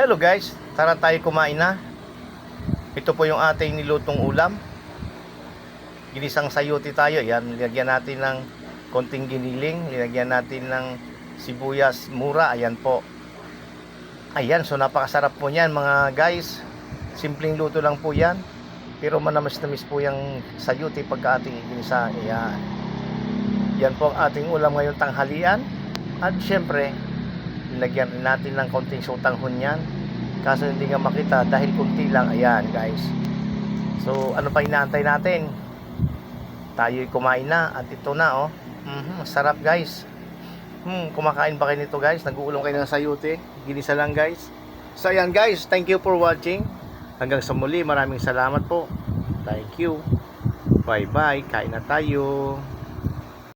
Hello guys, tara tayo kumain na. Ito po yung ating nilutong ulam. Ginisang sayuti tayo. Yan, nilagyan natin ng konting giniling. Nilagyan natin ng sibuyas mura. Ayan po. Ayan, so napakasarap po niyan mga guys. Simpleng luto lang po yan. Pero manamis-namis po yung sayuti pagka ating iginisa. Ayan. Yan po ang ating ulam ngayong tanghalian. At syempre, nilagyan rin natin ng konting sutanghon yan. Kaso hindi nga makita dahil kunti lang. Ayan guys. So ano pa inaantay natin? Tayo'y kumain na at ito na oh. Mhm, sarap guys. Hmm, kumakain ba kayo nito guys? Nag-uulong kayo ng sayute. Ginisa lang guys. So ayan guys, thank you for watching. Hanggang sa muli, maraming salamat po. Thank you. Bye bye, kain na tayo.